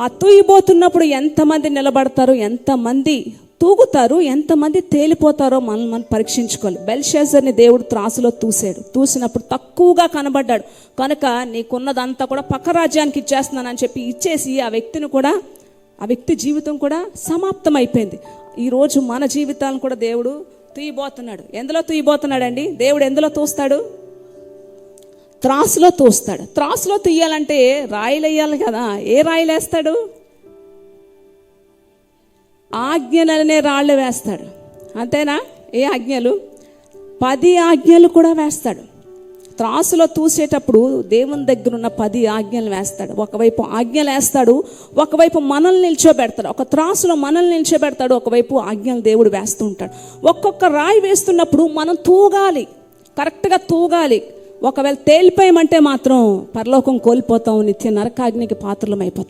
ఆ తూయిపోతున్నప్పుడు ఎంతమంది నిలబడతారు ఎంతమంది తూగుతారు ఎంతమంది తేలిపోతారో మనం మనం పరీక్షించుకోవాలి. బెల్షేజర్ని దేవుడు త్రాసులో తూసాడు. తూసినప్పుడు తక్కువగా కనబడ్డాడు. కనుక నీకున్నదంతా కూడా పక్క రాజ్యానికి ఇచ్చేస్తున్నానని చెప్పి ఇచ్చేసి ఆ వ్యక్తిని కూడా ఆ వ్యక్తి జీవితం కూడా సమాప్తం అయిపోయింది ఈరోజు మన జీవితాలను కూడా దేవుడు తూయబోతున్నాడు. ఎందులో తూయబోతున్నాడండి? దేవుడు ఎందులో తూస్తాడు? త్రాసులో తోస్తాడు. త్రాసులో తీయాలంటే రాయిలు వేయాలి కదా. ఏ రాయిలు వేస్తాడు ఆజ్ఞలనే రాళ్ళు వేస్తాడు. అంతేనా? ఏ ఆజ్ఞలు? పది ఆజ్ఞలు కూడా వేస్తాడు. త్రాసులో తూసేటప్పుడు దేవుని దగ్గర ఉన్న పది ఆజ్ఞలు వేస్తాడు. ఒకవైపు ఆజ్ఞలు వేస్తాడు ఒకవైపు మనల్ని నిల్చోబెడతాడు. ఒక త్రాసులో మనల్ని నిల్చోబెడతాడు ఒకవైపు ఆజ్ఞలు దేవుడు వేస్తూ ఉంటాడు. ఒక్కొక్క రాయి వేస్తున్నప్పుడు మనం తూగాలి. కరెక్ట్గా తూగాలి. ఒకవేళ తేలిపోయామంటే మాత్రం పరలోకం కోల్పోతాం నిత్య నరకాగ్నికి పాత్రలం అయిపోతాం